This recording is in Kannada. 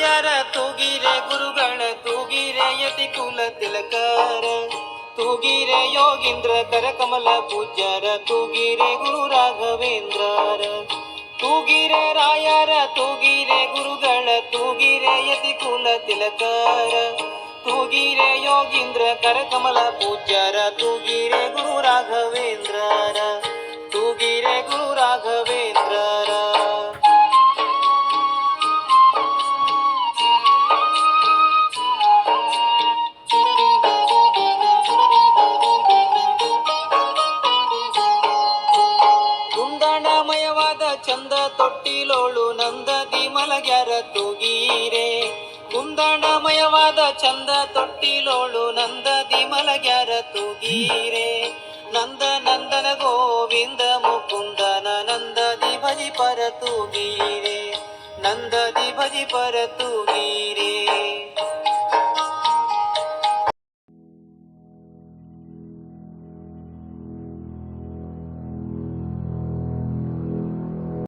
ಯಾರ ತೂಗಿರೆ ಗುರುಗಳ ತೂಗಿರೆ ಯತಿ ಕುಲ ತಿಲಕಾರ. ತೂಗಿರೆ ಯೋಗೀಂದ್ರ, ಕರಕಮಲ ಪೂಜ್ಯರ, ತೂಗಿರೆ ಗುರು ರಾಘವೇಂದ್ರ ತೂಗಿರೆ ರಾಯರ, ತೂಗಿರೆ ಗುರುಗಳ, ತೂಗಿರೆ ಯತಿ ಕುಲ ತಿಲಕಾರ. ತೂಗಿರೆ ಯೋಗೀಂದ್ರ, ಕರಕಮಲ ಪೂಜ್ಯರ ತೂಗಿರೆ ಕುಂದಣಮಯವಾದ ಚಂದ ತೊಟ್ಟಿಲೋಳು ನಂದದಿ ಮಲಗ್ಯಾರ ತೂಗೀರೆ. ಕುಂದಣಮಯವಾದ ಚಂದ ತೊಟ್ಟಿಲೋಳು ನಂದದಿ ಮಲಗ್ಯಾರ ತೂಗೀರೆ. ನಂದ ನಂದನ ಗೋವಿಂದ ಮುಕುಂದನ ನಂದದಿ ಭಜಿ ಪರ ತೂಗೀರೆ. ನಂದದಿ ಭಜಿ ಪರ ತೂಗೀರೆ